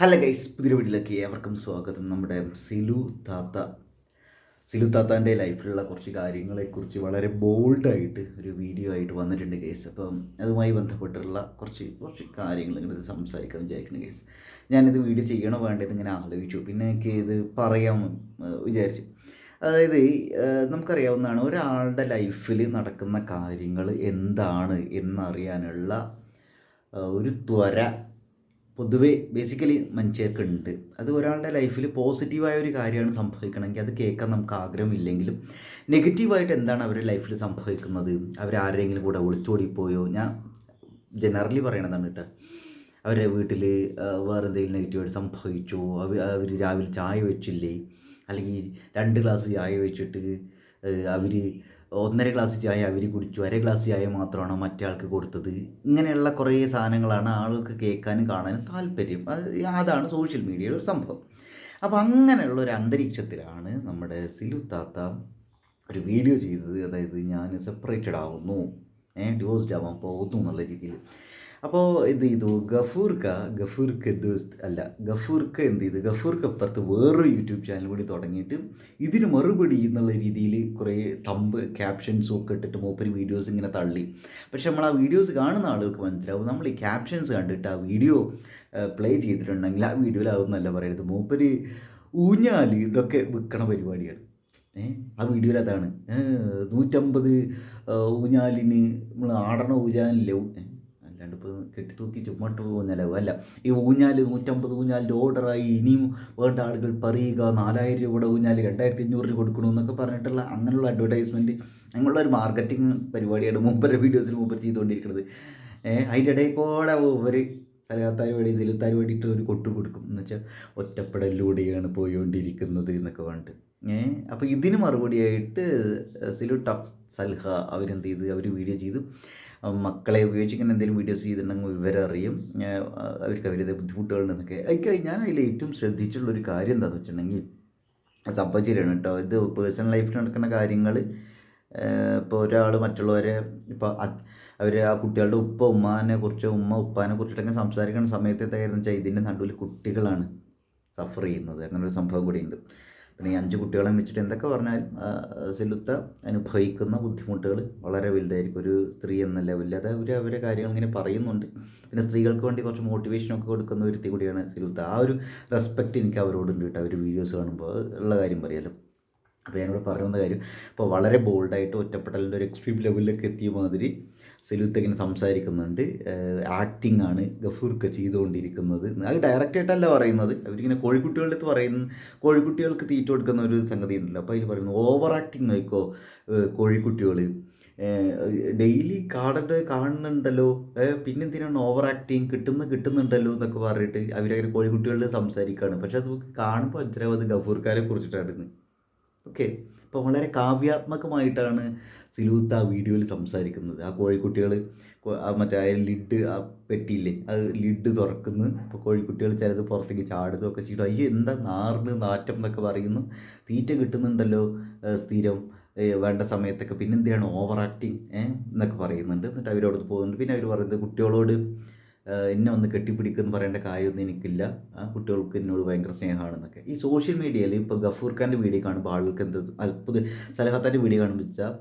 Hello guys പുതിയ വീട്ടിലേക്ക് ഏവർക്കും സ്വാഗതം. നമ്മുടെ സിലു താത്ത. സിലു താത്താന്റെ ലൈഫിലുള്ള കുറച്ച് കാര്യങ്ങളെക്കുറിച്ച് വളരെ ബോൾഡായിട്ട് ഒരു വീഡിയോ ആയിട്ട് വന്നിട്ടുണ്ട് ഗൈസ്. അപ്പം അതുമായി ബന്ധപ്പെട്ടുള്ള കുറച്ച് കുറച്ച് കാര്യങ്ങൾ ഇങ്ങനെ സംസാരിക്കാൻ വിചാരിക്കുന്നു ഗൈസ്. ഞാനിത് വീഡിയോ ചെയ്യണോ വേണ്ടത് ഇങ്ങനെ ആലോചിച്ചു. പിന്നെ എനിക്ക് ഇത് പറയാൻ വിചാരിച്ചു. അതായത് നമുക്കറിയാവുന്നതാണ് ഒരാളുടെ ലൈഫിൽ നടക്കുന്ന കാര്യങ്ങൾ എന്താണ് എന്നറിയാനുള്ള ഒരു ത്വര പൊതുവെ ബേസിക്കലി മനുഷ്യർക്കുണ്ട്. അത് ഒരാളുടെ ലൈഫിൽ പോസിറ്റീവായ ഒരു കാര്യമാണ് സംഭവിക്കണമെങ്കിൽ അത് കേൾക്കാൻ നമുക്ക് ആഗ്രഹമില്ലെങ്കിലും നെഗറ്റീവായിട്ട് എന്താണ് അവരുടെ ലൈഫിൽ സംഭവിക്കുന്നത്? അവർ ആരെങ്കിലും കൂടെ ഒളിച്ചോടിപ്പോയോ? ഞാൻ ജനറലി പറയണതാണ് കേട്ടോ. അവരുടെ വീട്ടിൽ വേറെ എന്തെങ്കിലും നെഗറ്റീവായിട്ട് സംഭവിച്ചോ? അവർ അവർ രാവിലെ ചായ വെച്ചില്ലേ? അല്ലെങ്കിൽ രണ്ട് ഗ്ലാസ് ചായ വെച്ചിട്ട് അവർ ഒന്നര ഗ്ലാസ് ചായ അവർ കുടിച്ചു. അര ഗ്ലാസ് ചായ മാത്രമാണ് മറ്റേ ആൾക്ക് കൊടുത്തത്. ഇങ്ങനെയുള്ള കുറേ സാധനങ്ങളാണ് ആൾക്ക് കേൾക്കാനും കാണാനും താല്പര്യം. അത് അതാണ് സോഷ്യൽ മീഡിയയുടെ ഒരു സംഭവം. അപ്പോൾ അങ്ങനെയുള്ള ഒരു അന്തരീക്ഷത്തിലാണ് നമ്മുടെ സിലു താത്ത ഒരു വീഡിയോ ചെയ്തത്. അതായത് ഞാൻ സെപ്പറേറ്റഡ് ആവുന്നു. ഏഹ് ഡിവോഴ്സ്ഡ് ആവാൻ പോകുന്നു എന്നുള്ള രീതിയിൽ. അപ്പോൾ എന്ത് ചെയ്തു ഗഫൂർക്ക ഗഫൂർക്ക് ദോസ്ത് അല്ല ഗഫൂർക്ക് എന്ത് ചെയ്തു? ഗഫൂർക്ക് അപ്പുറത്ത് വേറൊരു യൂട്യൂബ് ചാനൽ കൂടി തുടങ്ങിയിട്ട് ഇതിന് മറുപടി എന്നുള്ള രീതിയിൽ കുറേ തമ്പ് ക്യാപ്ഷൻസും ഒക്കെ ഇട്ടിട്ട് മൂപ്പര് വീഡിയോസ് ഇങ്ങനെ തള്ളി. പക്ഷെ നമ്മൾ ആ വീഡിയോസ് കാണുന്ന ആളുകൾക്ക് മനസ്സിലാവും. നമ്മൾ ഈ ക്യാപ്ഷൻസ് കണ്ടിട്ട് ആ വീഡിയോ പ്ലേ ചെയ്തിട്ടുണ്ടെങ്കിൽ ആ വീഡിയോയിൽ അതൊന്നല്ല പറയരുത്. മൂപ്പര് ഊഞ്ഞാൽ ഇതൊക്കെ വിൽക്കണ പരിപാടിയാണ്. ഏഹ് ആ വീഡിയോയിൽ അതാണ്. നൂറ്റമ്പത് ഊഞ്ഞാലിന് നമ്മൾ ആടണ ഊഞ്ഞാലില്ലേ? ഊ- കെട്ടി തൂക്കി ചുമ്മാട്ട് ഊഞ്ഞാലാവും അല്ല ഈ ഊഞ്ഞാൽ നൂറ്റമ്പത് ഊഞ്ഞാലിന്റെ ഓർഡറായി ഇനിയും വേണ്ട ആളുകൾ പറയുക നാലായിരം രൂപയുടെ ഊഞ്ഞാൽ രണ്ടായിരത്തി അഞ്ഞൂറ് രൂപ കൊടുക്കണു എന്നൊക്കെ പറഞ്ഞിട്ടുള്ള അങ്ങനെയുള്ള അഡ്വർടൈസ്മെന്റ് അങ്ങനെയുള്ള ഒരു മാർക്കറ്റിംഗ് പരിപാടിയാണ് മൂപ്പരുടെ വീഡിയോസിൽ മൂപ്പർ ചെയ്തുകൊണ്ടിരിക്കുന്നത് അതിന്റെ ഇടയിൽ കൂടെ ഒരു സലഹത്താർ വേണ്ടി സിലുത്താർ വേണ്ടിയിട്ട് ഒരു കൊട്ടു കൊടുക്കും. എന്ന് വെച്ചാൽ ഒറ്റപ്പെടലിലൂടെയാണ് പോയിക്കൊണ്ടിരിക്കുന്നത് എന്നൊക്കെ പറഞ്ഞിട്ട്. ഏഹ് അപ്പോൾ ഇതിന് മറുപടിയായിട്ട് സിലു ടക്സ് സൽഹ അവരെന്ത് ചെയ്ത്? അവർ വീഡിയോ ചെയ്തു. മക്കളെ ഉപയോഗിച്ചിങ്ങനെ എന്തെങ്കിലും വീഡിയോസ് ചെയ്തിട്ടുണ്ടെങ്കിൽ വിവരം അറിയും. അവർക്ക് അവരുടെ ബുദ്ധിമുട്ടുകളുണ്ടെന്നൊക്കെ അതിൽ ഞാൻ അതിൽ ഏറ്റവും ശ്രദ്ധിച്ചിട്ടുള്ളൊരു കാര്യം എന്താണെന്ന് വെച്ചിട്ടുണ്ടെങ്കിൽ സംഭവിച്ചിട്ടാണ് കേട്ടോ. ഇത് പേഴ്സണൽ ലൈഫിൽ നടക്കുന്ന കാര്യങ്ങൾ ഇപ്പോൾ ഒരാൾ മറ്റുള്ളവരെ ഇപ്പോൾ അവർ ആ കുട്ടികളുടെ ഉപ്പ ഉമ്മാനെ കുറിച്ച് ഉമ്മ ഉപ്പാനെ കുറിച്ചിട്ടൊക്കെ സംസാരിക്കുന്ന സമയത്ത് എന്തായിരുന്നു വെച്ചാൽ ഇതിന്റെ നടുവിൽ കുട്ടികളാണ് സഫർ ചെയ്യുന്നത്. അങ്ങനെ ഒരു സംഭവം കൂടിയുണ്ട്. പിന്നെ ഈ അഞ്ച് കുട്ടികളെ വെച്ചിട്ട് എന്തൊക്കെ പറഞ്ഞാലും സെലുത്ത അനുഭവിക്കുന്ന ബുദ്ധിമുട്ടുകൾ വളരെ വലുതായിരിക്കും. ഒരു സ്ത്രീ എന്ന ലെവലിൽ അത് അവർ അവരെ കാര്യങ്ങൾ ഇങ്ങനെ പറയുന്നുണ്ട്. പിന്നെ സ്ത്രീകൾക്ക് വേണ്ടി കുറച്ച് മോട്ടിവേഷനൊക്കെ കൊടുക്കുന്ന ഒരുത്തി കൂടിയാണ് സിലുത്ത ആ ഒരു റെസ്പെക്റ്റ് എനിക്ക് അവരോടുണ്ട് കേട്ടോ. അവർ വീഡിയോസ് കാണുമ്പോൾ ഉള്ള കാര്യം പറയാലോ. അപ്പോൾ ഞാനിവിടെ പറയുന്ന കാര്യം ഇപ്പോൾ വളരെ ബോൾഡായിട്ട് ഒറ്റപ്പെടലിന്റെ ഒരു എക്സ്ട്രീം ലെവലിലേക്ക് എത്തിയ മാതിരി സെലൂത്ത് സംസാരിക്കുന്നുണ്ട്. ആക്ടിംഗ് ആണ് ഗഫൂർക്ക് ചെയ്തുകൊണ്ടിരിക്കുന്നത്. അത് ഡയറക്റ്റായിട്ടല്ല പറയുന്നത്. അവരിങ്ങനെ കോഴിക്കുട്ടികളുടെ അടുത്ത് പറയുന്ന കോഴിക്കുട്ടികൾക്ക് തീറ്റ കൊടുക്കുന്ന ഒരു സംഗതി ഉണ്ടല്ലോ. അപ്പോൾ അതിൽ പറയുന്നു ഓവർ ആക്ടിങ് ആയിക്കോ കോഴിക്കുട്ടികൾ ഡെയിലി കാണേണ്ട കാണുന്നുണ്ടല്ലോ. പിന്നെന്തിനാണ് ഓവർ ആക്ടിങ് കിട്ടുന്ന കിട്ടുന്നുണ്ടല്ലോ എന്നൊക്കെ പറഞ്ഞിട്ട് അവരങ്ങനെ കോഴിക്കുട്ടികളിൽ സംസാരിക്കുകയാണ് പക്ഷെ അത് കാണുമ്പോൾ അഞ്ചരാമത് ഗഫൂർക്കാരെ കുറിച്ചിട്ടാണ് ഓക്കെ അപ്പോൾ വളരെ കാവ്യാത്മകമായിട്ടാണ് സിലൂത്ത് ആ വീഡിയോയിൽ സംസാരിക്കുന്നത്. ആ കോഴിക്കുട്ടികൾ മറ്റേ ആ ലിഡ് ആ പെട്ടിയില്ലേ അത് ലിഡ് തുറക്കുന്നു. അപ്പോൾ കോഴിക്കുട്ടികൾ ചിലത് പുറത്തേക്ക് ചാടുന്നു ഒക്കെ ചെയ്തു. അയ്യോ എന്താ നാറിന് നാറ്റം എന്നൊക്കെ പറയുന്നു. തീറ്റ കിട്ടുന്നുണ്ടല്ലോ സ്ഥിരം വേണ്ട സമയത്തൊക്കെ. പിന്നെ എന്തിനാണ് ഓവർ ആക്ടിങ് എന്നൊക്കെ പറയുന്നുണ്ട്. എന്നിട്ട് അവരോട് പോകുന്നുണ്ട്. പിന്നെ അവർ പറയുന്നത് കുട്ടികളോട് എന്നെ ഒന്ന് കെട്ടിപ്പിടിക്കുമെന്ന് പറയേണ്ട കാര്യമൊന്നും എനിക്കില്ല. ആ കുട്ടികൾക്ക് എന്നോട് ഭയങ്കര സ്നേഹമാണെന്നൊക്കെ. ഈ സോഷ്യൽ മീഡിയയിൽ ഇപ്പോൾ ഗഫൂർ ഖാന്റെ വീഡിയോ കാണുമ്പോൾ ആളുകൾക്ക് എന്ത് അത്ഭുത സലഹത്താന്റെ വീഡിയോ കാണുമ്പോൾ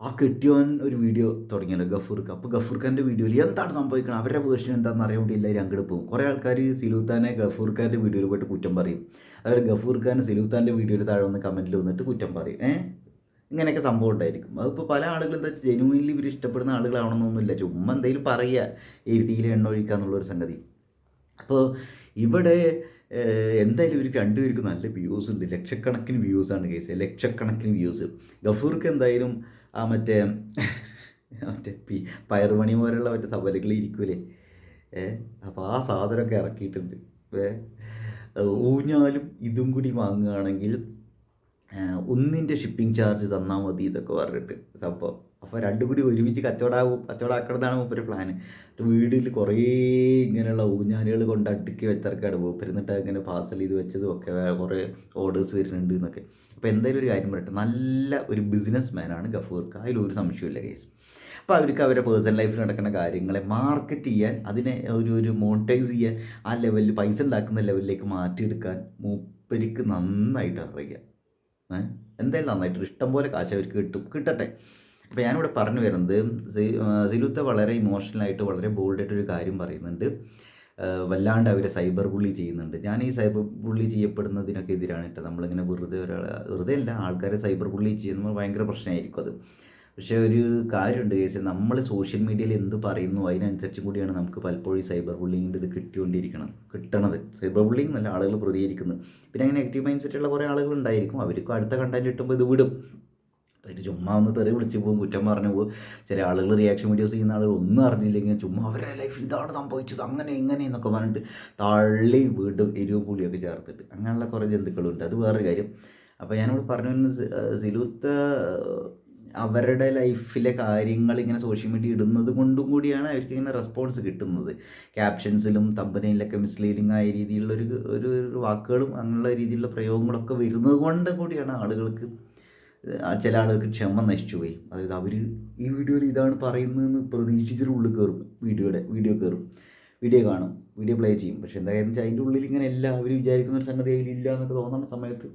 ആ കെട്ടിയോൻ ഒരു വീഡിയോ തുടങ്ങിയല്ലോ ഗഫൂർ ഖാൻ അപ്പോൾ ഗഫൂർ ഖാന്റെ വീഡിയോയിൽ എന്താണ് സംഭവിക്കുന്നത് അവരുടെ വേർഷൻ എന്താണെന്ന് അറിയാൻ വേണ്ടി എല്ലാവരും അങ്ങോട്ട് പോകും. കുറേ ആൾക്കാർ സിലൂത്താനെ ഗഫൂർ ഖാന്റെ വീഡിയോയിൽ പോയിട്ട് കുറ്റം പറയും. അതുപോലെ ഗഫൂർ ഖാൻ സിലൂത്താന്റെ വീഡിയോയിൽ താഴെ വന്ന് കമന്റിൽ വന്നിട്ട് കുറ്റം പറയും. ഏഹ് ഇങ്ങനെയൊക്കെ സംഭവം ഉണ്ടായിരിക്കും. അതിപ്പോൾ പല ആളുകളും എന്താ വെച്ചാൽ ജെനുവിൻലി ഇവർ ഇഷ്ടപ്പെടുന്ന ആളുകളാണെന്നൊന്നുമില്ല ചുമ്മാ എന്തെങ്കിലും പറയുക എഴുതിയിൽ എണ്ണ ഒഴിക്കുക എന്നുള്ളൊരു സംഗതി. അപ്പോൾ ഇവിടെ എന്തായാലും ഇവർക്ക് രണ്ടുപേർക്കും നല്ല വ്യൂസ് ഉണ്ട്. ലക്ഷക്കണക്കിന് ആണ് കേസ് ലക്ഷക്കണക്കിന് വ്യൂസ് ഗഫൂർക്ക് എന്തായാലും ആ മറ്റേ മറ്റേ പി പയറുമണി പോലുള്ള മറ്റേ സബലകളിൽ ഇരിക്കൂലേ? ഏഹ് അപ്പോൾ ആ സാധനമൊക്കെ ഇറക്കിയിട്ടുണ്ട്. ഏഹ് ഊഞ്ഞാലും ഇതും കൂടി വാങ്ങുകയാണെങ്കിൽ ഒന്നിന്റെ ഷിപ്പിംഗ് ചാർജ് തന്നാൽ മതി ഇതൊക്കെ പറഞ്ഞിട്ട് സംഭവം. അപ്പോൾ രണ്ടും കൂടി ഒരുമിച്ച് കച്ചവടമാകും കച്ചവടാക്കണതാണ് മൂപ്പര് പ്ലാന് വീടിൽ കുറേ ഇങ്ങനെയുള്ള ഊഞ്ഞാലുകൾ കൊണ്ട് അടുക്കി വെച്ചിറക്കാണ് മൂപ്പര്. എന്നിട്ട് അങ്ങനെ പാർസൽ ചെയ്ത് വെച്ചതും ഒക്കെ കുറേ ഓർഡേഴ്സ് വരുന്നുണ്ട് എന്നൊക്കെ. അപ്പോൾ എന്തായാലും ഒരു കാര്യം പറയട്ടെ. നല്ല ഒരു ബിസിനസ് മാനാണ് ഗഫൂർക്ക്. അതിലൊരു സംശയമില്ല കേസ് അപ്പോൾ അവർക്ക് അവരുടെ പേഴ്സണൽ ലൈഫിൽ നടക്കുന്ന കാര്യങ്ങളെ മാർക്കറ്റ് ചെയ്യാൻ അതിനെ ഒരു ഒരു മോണിറ്റൈസ് ചെയ്യാൻ ആ ലെവലിൽ പൈസ ഉണ്ടാക്കുന്ന ലെവലിലേക്ക് മാറ്റിയെടുക്കാൻ മൂപ്പരിക്ക് നന്നായിട്ട് അറിയാം. എന്തായാലും നന്നായിട്ട് ഇഷ്ടം പോലെ കാശ് അവർക്ക് കിട്ടും. കിട്ടട്ടെ. അപ്പോൾ ഞാനിവിടെ പറഞ്ഞു വരുന്നത് സിലുത്ത വളരെ ഇമോഷണലായിട്ട് വളരെ ബോൾഡായിട്ട് ഒരു കാര്യം പറയുന്നുണ്ട്. വല്ലാണ്ട് അവരെ സൈബർ ബുള്ളി ചെയ്യുന്നുണ്ട്. ഞാൻ ഈ സൈബർ ബുള്ളി ചെയ്യപ്പെടുന്നതിനൊക്കെ എതിരാണ് കേട്ടോ നമ്മളിങ്ങനെ വെറുതെ ഒരാൾ വെറുതെ അല്ല ആൾക്കാരെ സൈബർ ബുള്ളി ചെയ്യുന്നത് ഭയങ്കര പ്രശ്നമായിരിക്കും അത്. പക്ഷേ ഒരു കാര്യമുണ്ട് കേസ്. നമ്മൾ സോഷ്യൽ മീഡിയയിൽ എന്ത് പറയുന്നു അതിനനുസരിച്ചും കൂടിയാണ് നമുക്ക് പലപ്പോഴും സൈബർ ബുള്ളിങ്ങിന്റെ ഇത് കിട്ടിക്കൊണ്ടിരിക്കണം കിട്ടണത്. സൈബർ ബുള്ളിങ് നല്ല ആളുകൾ പ്രതികരിക്കുന്നത്. പിന്നെ അങ്ങനെ നെഗറ്റീവ് മൈൻഡ് സെറ്റ് ഉള്ള കുറേ ആളുകൾ ഉണ്ടായിരിക്കും. അവർക്കും അടുത്ത കണ്ടന്റ് കിട്ടുമ്പോൾ ഇത് വിടും. ഇത് ചുമ്മാ ഒന്ന് തെറി വിളിച്ച് പോകും കുറ്റം പറഞ്ഞു പോകും. ചില ആളുകൾ റിയാക്ഷൻ വീഡിയോസ് ചെയ്യുന്ന ആളുകൾ ഒന്നും അറിഞ്ഞില്ലെങ്കിൽ ചുമ്മാ അവരുടെ ലൈഫ് ഇതാണ് സംഭവിച്ചത് അങ്ങനെ ഇങ്ങനെ എന്നൊക്കെ പറഞ്ഞിട്ട് തള്ളി വീണ്ടും എരിവ് പുളിയൊക്കെ ചേർത്തിട്ട്. അങ്ങനെയുള്ള കുറേ ജന്തുക്കളുണ്ട്. അത് വേറൊരു കാര്യം. അപ്പോൾ ഞാനിവിടെ പറഞ്ഞു സിലുത്ത അവരുടെ ലൈഫിലെ കാര്യങ്ങൾ ഇങ്ങനെ സോഷ്യൽ മീഡിയ ഇടുന്നത് കൊണ്ടും കൂടിയാണ് അവർക്ക് ഇങ്ങനെ റെസ്പോൺസ് കിട്ടുന്നത്. ക്യാപ്ഷൻസിലും തമ്പനയിലൊക്കെ മിസ്ലീഡിങ് ആയ രീതിയിലുള്ള ഒരു ഒരു വാക്കുകളും അങ്ങനെയുള്ള രീതിയിലുള്ള പ്രയോഗങ്ങളൊക്കെ വരുന്നത് കൊണ്ട് കൂടിയാണ് ആളുകൾക്ക് ചില ആളുകൾക്ക് ക്ഷമ നശിച്ചു പോയി. അതായത് അവർ ഈ വീഡിയോയിൽ ഇതാണ് പറയുന്നതെന്ന് പ്രതീക്ഷിച്ചിട്ട് ഉള്ളിൽ കയറും. വീഡിയോയുടെ വീഡിയോ കയറും. വീഡിയോ കാണും. വീഡിയോ പ്ലേ ചെയ്യും. പക്ഷെ എന്തായാലും അതിന്റെ ഉള്ളിൽ ഇങ്ങനെ എല്ലാവരും വിചാരിക്കുന്ന ഒരു സംഗതി അതിലില്ല എന്നൊക്കെ തോന്നുന്ന സമയത്ത്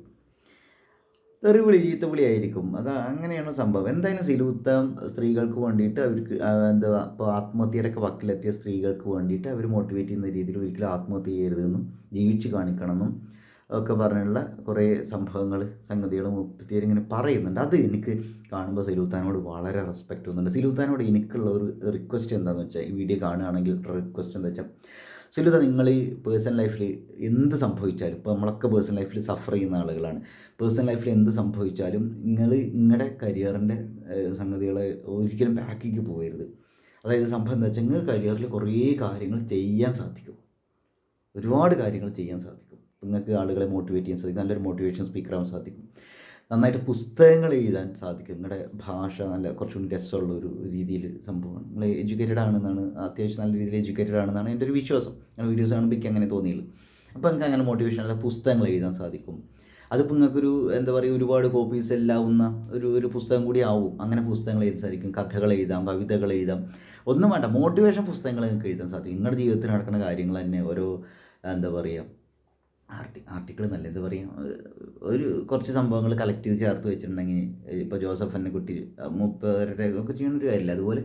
തെറിവിളി ചീത്തവിളി ആയിരിക്കും അത് അങ്ങനെയാണ് സംഭവം. എന്തായാലും സിലൂത്ത സ്ത്രീകൾക്ക് വേണ്ടിയിട്ട് അവർക്ക് എന്താ ഇപ്പോൾ ആത്മഹത്യയുടെ ഒക്കെ വക്കിലെത്തിയ സ്ത്രീകൾക്ക് വേണ്ടിയിട്ട് അവർ മോട്ടിവേറ്റ് ചെയ്യുന്ന രീതിയിൽ ഒരിക്കലും ആത്മഹത്യ ചെയ്യരുതെന്നും ജീവിച്ച് കാണിക്കണമെന്നും ഒക്കെ പറഞ്ഞുള്ള കുറേ സംഭവങ്ങൾ സംഗതികൾ മുപ്പത്തിയേര് ഇങ്ങനെ പറയുന്നുണ്ട്. അത് എനിക്ക് കാണുമ്പോൾ സിലൂത്താനോട് വളരെ റെസ്പെക്റ്റ് തോന്നുന്നുണ്ട്. സിലൂത്താനോട് എനിക്കുള്ള ഒരു റിക്വസ്റ്റ് എന്താണെന്ന് വെച്ചാൽ ഈ വീഡിയോ കാണുകയാണെങ്കിൽ റിക്വസ്റ്റ് എന്താ വെച്ചാൽ സുലുത നിങ്ങൾ ഈ പേഴ്സണൽ ലൈഫിൽ എന്ത് സംഭവിച്ചാലും ഇപ്പോൾ നമ്മളൊക്കെ പേഴ്സണൽ ലൈഫിൽ സഫർ ചെയ്യുന്ന ആളുകളാണ്. പേഴ്സണൽ ലൈഫിൽ എന്ത് സംഭവിച്ചാലും നിങ്ങൾ നിങ്ങളുടെ കരിയറിന്റെ സംഗതികളെ ഒരിക്കലും ബാക്കിക്ക് പോകരുത്. അതായത് സംഭവം എന്താ വെച്ചാൽ നിങ്ങൾ കരിയറിൽ കുറേ കാര്യങ്ങൾ ചെയ്യാൻ സാധിക്കും. ഒരുപാട് കാര്യങ്ങൾ ചെയ്യാൻ സാധിക്കും. നിങ്ങൾക്ക് ആളുകളെ മോട്ടിവേറ്റ് ചെയ്യാൻ സാധിക്കും. നല്ലൊരു മോട്ടിവേഷൻ സ്പീക്കർ ആവാൻ സാധിക്കും. നന്നായിട്ട് പുസ്തകങ്ങൾ എഴുതാൻ സാധിക്കും. നിങ്ങളുടെ ഭാഷ നല്ല കുറച്ചുകൂടി രസമുള്ള ഒരു രീതിയിൽ സംഭവം നിങ്ങൾ എഡ്യൂക്കേറ്റഡ് ആണെന്നാണ് അത്യാവശ്യം നല്ല രീതിയിൽ എഡ്യൂക്കേറ്റഡ് ആണെന്നാണ് എന്റെ ഒരു വിശ്വാസം. അങ്ങനെ വീഡിയോസ് കാണുമ്പോൾ എനിക്ക് അങ്ങനെ തോന്നിയുള്ളൂ അപ്പോൾ നിങ്ങൾക്ക് അങ്ങനെ മോട്ടിവേഷനുള്ള പുസ്തകങ്ങൾ എഴുതാൻ സാധിക്കും. അതിപ്പോൾ നിങ്ങൾക്കൊരു എന്താ പറയുക ഒരുപാട് കോപ്പീസ് എല്ലാവുന്ന ഒരു ഒരു പുസ്തകം കൂടി ആവും. അങ്ങനെ പുസ്തകങ്ങൾ എഴുതാൻ സാധിക്കും. കഥകൾ എഴുതാം കവിതകൾ എഴുതാം. ഒന്നും വേണ്ട മോട്ടിവേഷൻ പുസ്തകങ്ങൾ നിങ്ങൾക്ക് എഴുതാൻ സാധിക്കും. നിങ്ങളുടെ ജീവിതത്തിൽ നടക്കുന്ന കാര്യങ്ങൾ തന്നെ ഓരോ എന്താ പറയുക ആർട്ടി ആർട്ടിക്കിൾ നല്ല എന്താ പറയുക ഒരു കുറച്ച് സംഭവങ്ങൾ കളക്ട് ചെയ്ത് ചേർത്ത് വെച്ചിട്ടുണ്ടെങ്കിൽ ഇപ്പോൾ ജോസഫ് എന്നെ കുട്ടി മുപ്പവരുടെ ഒക്കെ ചെയ്യുന്ന ഒരു കാര്യമില്ല. അതുപോലെ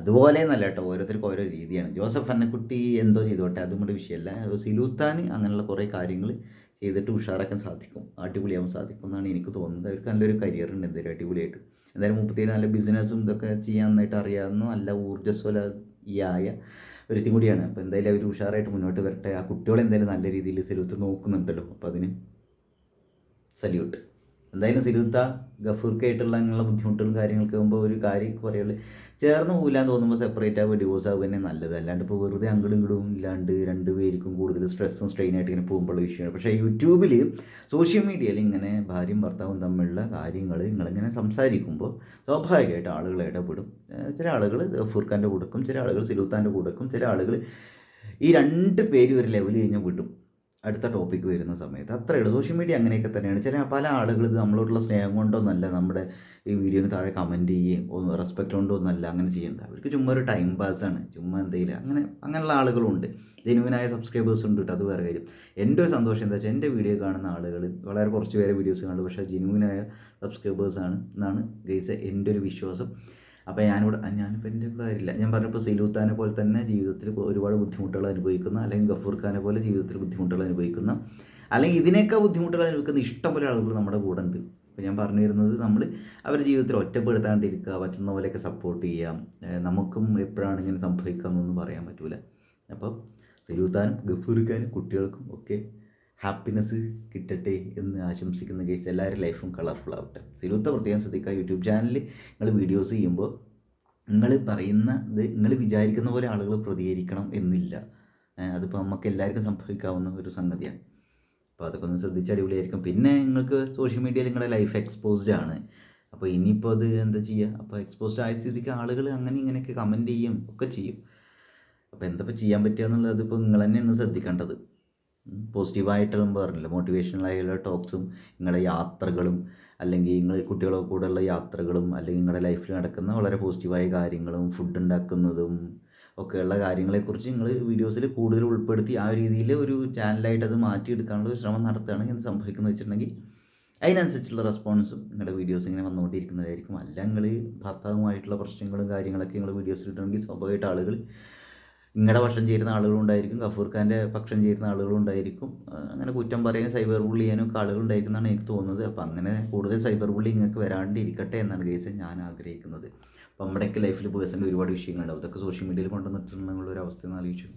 അതുപോലെ എന്നല്ല കേട്ടോ ഓരോരുത്തർക്കും ഓരോ രീതിയാണ്. ജോസഫ് അന്നക്കുട്ടി എന്തോ ചെയ്തോട്ടെ അതും കൂടെ വിഷയമല്ല. സിലൂത്താൻ അങ്ങനെയുള്ള കുറേ കാര്യങ്ങൾ ചെയ്തിട്ട് ഉഷാറാക്കാൻ സാധിക്കും അടിപൊളിയാവാൻ സാധിക്കും എന്നാണ് എനിക്ക് തോന്നുന്നത്. അവർക്ക് നല്ലൊരു കരിയർ ഉണ്ട് എന്തായാലും അടിപൊളിയായിട്ട്. എന്തായാലും മുപ്പത്തേഴ് നല്ല ബിസിനസ്സും ഇതൊക്കെ ചെയ്യാൻ നന്നായിട്ട് അറിയാവുന്ന നല്ല ഊർജസ്വലയായ ഒരുത്തും കൂടിയാണ്. അപ്പോൾ എന്തായാലും അവർ ഉഷാറായിട്ട് മുന്നോട്ട് വരട്ടെ. ആ കുട്ടികളെ എന്തായാലും നല്ല രീതിയിൽ സെലൂത്ത് നോക്കുന്നുണ്ടല്ലോ. അപ്പോൾ അതിന് സല്യൂട്ട്. എന്തായാലും സിരുത്ത ഗഫൂർക്കായിട്ടുള്ള അങ്ങനെയുള്ള ബുദ്ധിമുട്ടുകളും കാര്യങ്ങളൊക്കെ ആകുമ്പോൾ ഒരു കാര്യം പറയുള്ളൂ. ചേർന്ന് പോകില്ലാന്ന് തോന്നുമ്പോൾ സെപ്പറേറ്റ് ആവുക ഡിവോഴ്സ് ആവുക തന്നെ നല്ലത്. അല്ലാണ്ട് ഇപ്പോൾ വെറുതെ അങ്ങടും ഇങ്ങടും ഇല്ലാണ്ട് രണ്ട് പേർക്കും കൂടുതൽ സ്ട്രെസ്സും സ്ട്രെയിനായിട്ട് ഇങ്ങനെ പോകുമ്പോഴുള്ള വിഷയമാണ്. പക്ഷേ യൂട്യൂബിൽ സോഷ്യൽ മീഡിയയിൽ ഇങ്ങനെ ഭാര്യയും ഭർത്താവും തമ്മിലുള്ള കാര്യങ്ങൾ നിങ്ങളിങ്ങനെ സംസാരിക്കുമ്പോൾ സ്വാഭാവികമായിട്ട് ആളുകൾ ഇടപെടും. ചില ആളുകൾ ഫുർഖാന്റെ കൂടക്കും ചില ആളുകൾ സിലുത്താന്റെ കൂടക്കും ചില ആളുകൾ ഈ രണ്ട് പേര് ഒരു ലെവൽ കഴിഞ്ഞാൽ വിടും. അടുത്ത ടോപ്പിക്ക് വരുന്ന സമയത്ത്. അത്രയേ സോഷ്യൽ മീഡിയ അങ്ങനെയൊക്കെ തന്നെയാണ്. ചില പല ആളുകൾ ഇത് നമ്മളോടുള്ള സ്നേഹം കൊണ്ടൊന്നല്ല നമ്മുടെ ഈ വീഡിയോന് താഴെ കമന്റ് ചെയ്യുകയും ഒന്ന് റെസ്പെക്റ്റ് കൊണ്ടൊന്നല്ല അങ്ങനെ ചെയ്യുന്നത്. അവർക്ക് ചുമ്മാ ഒരു ടൈം പാസ്സാണ് ചുമ്മാ എന്തെങ്കിലും അങ്ങനെ അങ്ങനെയുള്ള ആളുകളുണ്ട്. ജെനുവിനായ സബ്സ്ക്രൈബേഴ്സ് ഉണ്ട് കേട്ടോ അത് വേറെ കാര്യം. എന്റെ ഒരു സന്തോഷം എന്താ വെച്ചാൽ എന്റെ വീഡിയോ കാണുന്ന ആളുകൾ വളരെ കുറച്ച് പേരെ വീഡിയോസ് കാണുള്ളൂ പക്ഷേ ജെനുവിനായ സബ്സ്ക്രൈബേഴ്സാണ് എന്നാണ് ഗൈസ് എന്റെ ഒരു വിശ്വാസം. അപ്പോൾ ഞാനിവിടെ ഞാനിപ്പോൾ എന്റെ ഇവിടെ ഞാൻ പറഞ്ഞപ്പോൾ സിലൂത്താനെ പോലെ തന്നെ ജീവിതത്തിൽ ഒരുപാട് ബുദ്ധിമുട്ടുകൾ അനുഭവിക്കുന്ന. അല്ലെങ്കിൽ ഗഫൂർ ഖാനെ പോലെ ജീവിതത്തിൽ ബുദ്ധിമുട്ടുകൾ അനുഭവിക്കുന്ന. അല്ലെങ്കിൽ ഇതിനേക്കാൾ ബുദ്ധിമുട്ടുകൾ അനുഭവിക്കുന്ന ഇഷ്ടംപോലെ ആളുകൾ നമ്മുടെ കൂടെ ഉണ്ട്. അപ്പോൾ ഞാൻ പറഞ്ഞു വരുന്നത് നമ്മൾ അവരുടെ ജീവിതത്തിൽ ഒറ്റപ്പെടുത്താണ്ടിരിക്കുക പറ്റുന്ന പോലെയൊക്കെ സപ്പോർട്ട് ചെയ്യാം നമുക്കും എപ്പോഴാണ് ഇങ്ങനെ സംഭവിക്കുക എന്നൊന്നും പറയാൻ പറ്റൂല. അപ്പം സിലൂത്താനും ഗഫൂർ ഖാനും കുട്ടികൾക്കും ഒക്കെ ഹാപ്പിനെസ് കിട്ടട്ടെ എന്ന് ആശംസിക്കുന്ന കേസ് എല്ലാവരുടെ ലൈഫും കളർഫുൾ ആവട്ടെ. സിലൂത്ത പ്രത്യേകം ശ്രദ്ധിക്കുക യൂട്യൂബ് ചാനലിൽ നിങ്ങൾ വീഡിയോസ് ചെയ്യുമ്പോൾ നിങ്ങൾ പറയുന്ന ഇത് നിങ്ങൾ വിചാരിക്കുന്ന പോലെ ആളുകൾ പ്രതികരിക്കണം എന്നില്ല. അതിപ്പോൾ നമുക്ക് എല്ലാവർക്കും സംഭവിക്കാവുന്ന ഒരു സംഗതിയാണ്. അപ്പോൾ അതൊക്കെ ഒന്ന് ശ്രദ്ധിച്ച് അടിപൊളിയായിരിക്കും. പിന്നെ നിങ്ങൾക്ക് സോഷ്യൽ മീഡിയയിൽ നിങ്ങളുടെ ലൈഫ് എക്സ്പോസ്ഡ് ആണ്. അപ്പോൾ ഇനിയിപ്പോൾ അത് എന്താ ചെയ്യുക അപ്പോൾ എക്സ്പോസ്ഡ് ആയ സ്ഥിതിക്ക് ആളുകൾ അങ്ങനെ ഇങ്ങനെയൊക്കെ കമന്റ് ചെയ്യും ഒക്കെ ചെയ്യും. അപ്പോൾ എന്താ ഇപ്പോൾ ചെയ്യാൻ പറ്റുക എന്നുള്ളത് ഇപ്പോൾ നിങ്ങൾ തന്നെയാണ് ശ്രദ്ധിക്കേണ്ടത്. പോസിറ്റീവായിട്ടുള്ള പറഞ്ഞില്ല? മോട്ടിവേഷണലായുള്ള ടോക്സും നിങ്ങളുടെ യാത്രകളും അല്ലെങ്കിൽ നിങ്ങൾ കുട്ടികളെ കൂടെയുള്ള യാത്രകളും അല്ലെങ്കിൽ നിങ്ങളുടെ ലൈഫിൽ നടക്കുന്ന വളരെ പോസിറ്റീവായ കാര്യങ്ങളും ഫുഡ് ഉണ്ടാക്കുന്നതും ഒക്കെയുള്ള കാര്യങ്ങളെക്കുറിച്ച് നിങ്ങൾ വീഡിയോസിൽ കൂടുതൽ ഉൾപ്പെടുത്തി ആ രീതിയിൽ ഒരു ചാനലായിട്ട് അത് മാറ്റിയെടുക്കാനുള്ള ഒരു ശ്രമം നടത്തുകയാണെങ്കിൽ എന്ത് സംഭവിക്കുന്നത് വെച്ചിട്ടുണ്ടെങ്കിൽ അതിനനുസരിച്ചുള്ള റെസ്പോൺസും നിങ്ങളുടെ വീഡിയോസ് ഇങ്ങനെ വന്നുകൊണ്ടിരിക്കുന്നതായിരിക്കും. അല്ല നിങ്ങൾ ഭർത്താവുമായിട്ടുള്ള പ്രശ്നങ്ങളും കാര്യങ്ങളൊക്കെ നിങ്ങൾ വീഡിയോസിൽ ഇട്ടുണ്ടെങ്കിൽ സ്വാഭാവികമായിട്ട് ആളുകൾ നിങ്ങളുടെ പക്ഷം ചേരുന്ന ആളുകളും ഉണ്ടായിരിക്കും ഗഫൂർ ഖാന്റെ പക്ഷം ചേരുന്ന ആളുകളും ഉണ്ടായിരിക്കും. അങ്ങനെ കുറ്റം പറയാനും സൈബർ ബുള്ളി ചെയ്യാനും ഒക്കെ എന്നാണ് എനിക്ക് തോന്നുന്നത്. അപ്പം അങ്ങനെ കൂടുതൽ സൈബർ ബുള്ളി നിങ്ങൾക്ക് വരാണ്ടിരിക്കട്ടെ എന്നാണ് കേസ് ഞാൻ ആഗ്രഹിക്കുന്നത്. അപ്പം നമ്മുടെയൊക്കെ ലൈഫിൽ പേഴ്സണൽ ഒരുപാട് വിഷയങ്ങളുണ്ടാവും. അതൊക്കെ സോഷ്യൽ മീഡിയയിൽ കൊണ്ടുവന്നിട്ടുണ്ടെന്നുള്ള ഒരു അവസ്ഥ ആലോചിച്ചു